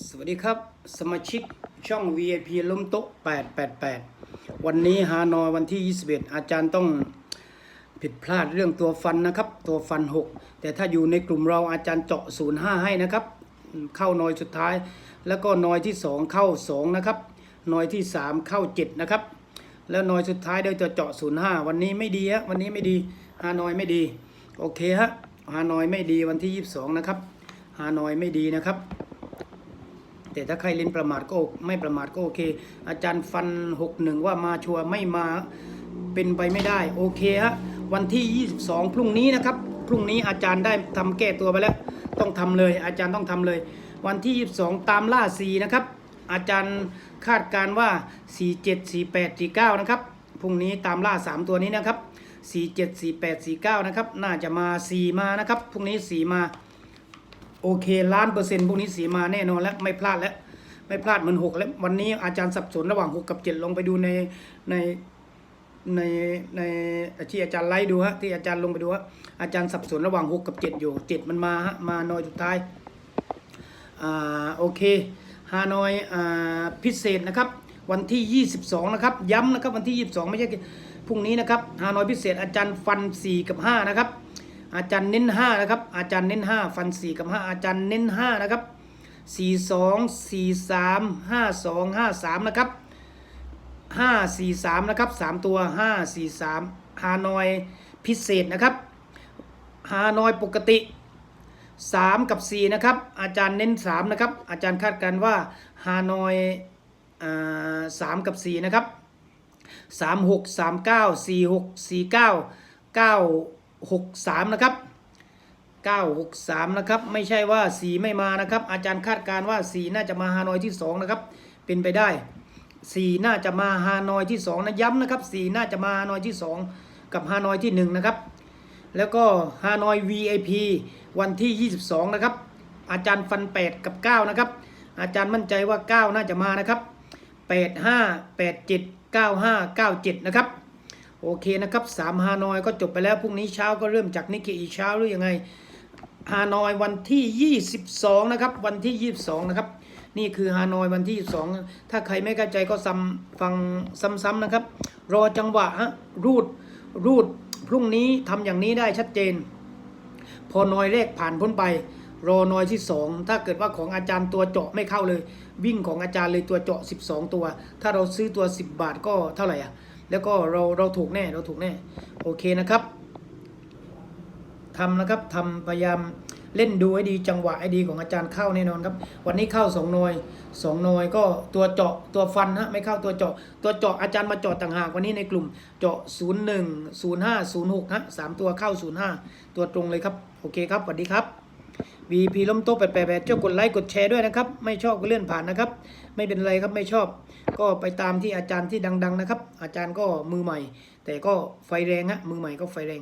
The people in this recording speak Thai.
สวัสดีครับ สมาชิกช่อง VIP ล้มโต๊ะ 888 วันนี้ฮานอยวันที่ 21 อาจารย์ต้องผิดพลาดเรื่องตัวฟันนะครับ ตัวฟัน 6 แต่ถ้าอยู่ในกลุ่มเราอาจารย์เจาะ 05 ให้นะครับ เข้านอยสุดท้าย แล้วก็นอยที่ 2 เข้า 2 นะครับ นอยที่ 3 เข้า 7 นะครับ แล้วนอยสุดท้ายโดยจะเจาะ 05 วันนี้ไม่ดีฮะวันนี้ไม่ดีฮานอยไม่ดี โอเคฮะฮานอยไม่ดีวันที่ 22 นะครับฮานอยไม่ดีนะครับ แต่ถ้าใครเล่นประมาทก็ไม่ประมาทก็โอเค อาจารย์ฟัน 61 ว่ามาชัวร์ไม่มาเป็นไปไม่ได้ โอเคฮะวันที่ 22 พรุ่งนี้นะครับ พรุ่งนี้อาจารย์ได้ทำแก้ตัวไปแล้ว ต้องทำเลย อาจารย์ต้องทำเลย วันที่ 22 ตามล่า4นะครับ อาจารย์คาดการว่า 47 48 49 นะครับพรุ่งนี้ตามล่า 3 ตัวนี้นะครับ 47 48 49 นะครับ น่าจะมา 4 มานะครับพรุ่งนี้ 4 มา โอเคล้านเปอร์เซ็นต์พวกนี้สีมาแน่นอนแล้วไม่พลาดแล้ว ไม่พลาดเหมือนหกแล้ว วันนี้อาจารย์สับสนระหว่างหกกับเจ็ดลงไปดูในในในในที่อาจารย์ไล่ดูฮะที่อาจารย์ลงไปดูฮะอาจารย์สับสนระหว่างหกกับเจ็ดอยู่เจ็ดมันมาฮะมาน้อยสุดท้ายอ่าโอเคฮานอยอ่าพิเศษนะครับ วันที่ 22 นะครับ ย้ำนะครับวันที่ 22 ไม่ใช่พรุ่งนี้นะครับฮานอยพิเศษอาจารย์ฟัน 4 กับ 5 นะครับ อาจารย์เน้น5นะครับ อาจารย์เน้น 5 ฟัน 4 กับ 5 อาจารย์เน้น 5 นะครับ 4 2 4 3 5 2 5 3 นะครับ 5 4 3 นะครับ 3 ตัว 5 4 3 ฮานอยพิเศษนะครับ ฮานอยปกติ 3 กับ 4 นะครับ อาจารย์เน้น 3 นะครับ อาจารย์คาดการณ์ว่าฮานอยอ่า3กับ 4 นะครับ 3 6 3 9 4 6 4 9 9 6 3 นะครับ 963 นะครับ ไม่ใช่ว่า 4 ไม่มานะครับ อาจารย์คาดการว่า 4 น่าจะมาฮานอยที่ 2 นะครับ เป็นไปได้ 4 น่าจะมาฮานอยที่ 2 นะย้ำนะครับ 4 น่าจะมาฮานอยที่ 2 กับฮานอยที่ 1 นะครับ แล้วก็ฮานอย VIP วันที่ 22 นะครับ อาจารย์ฟัน 8 กับ 9 นะครับ อาจารย์มั่นใจว่า 9 น่าจะมานะครับ 8 5 8 7 9 5 9 7 นะครับ โอเคนะครับ3ฮานอยก็จบไปแล้วพรุ่งนี้เช้าก็เริ่มจากนิกเกอีเช้าหรือยังไงฮานอยวันที่ 22 นะครับ วันที่ 22 นะครับ นี่คือฮานอยวันที่ 22 ถ้าใครไม่เข้าใจก็ซ้ำฟังซ้ำๆนะครับ รอจังหวะฮะรูดรูดพรุ่งนี้ทำอย่างนี้ได้ชัดเจน พอนอยแรกผ่านพ้นไป รอนอยที่ 2 ถ้าเกิดว่าของอาจารย์ตัวเจาะไม่เข้าเลย วิ่งของอาจารย์เลยตัวเจาะ 12 ตัว ถ้าเราซื้อตัว 10 บาทก็เท่าไหร่อะ แล้วก็เราเราถูกแน่เราถูกแน่ โอเคนะครับทำนะครับทำพยายามเล่นดูให้ดีจังหวะให้ดีของอาจารย์เข้าแน่นอนครับ วันนี้เข้าสองหนอยสองหนอยก็ตัวเจาะตัวฟันฮะไม่เข้าตัวเจาะ ตัวเจาะอาจารย์มาเจาะต่างหากวันนี้ในกลุ่มเจาะ 0 1 0 5 0 6ฮะสามตัวเข้า 0 5 ตัวตรงเลยครับ โอเคครับสวัสดีครับ วีพีล้มโต๊ะแปดแปดแปดเจ้ากดไลค์กดแชร์ด้วยนะครับ ไม่ชอบก็เลื่อนผ่านนะครับ ไม่เป็นไรครับไม่ชอบ ก็ไปตามที่อาจารย์ที่ดัง ๆ นะครับ อาจารย์ก็มือใหม่ แต่ก็ไฟแรงฮะมือใหม่ก็ไฟแรง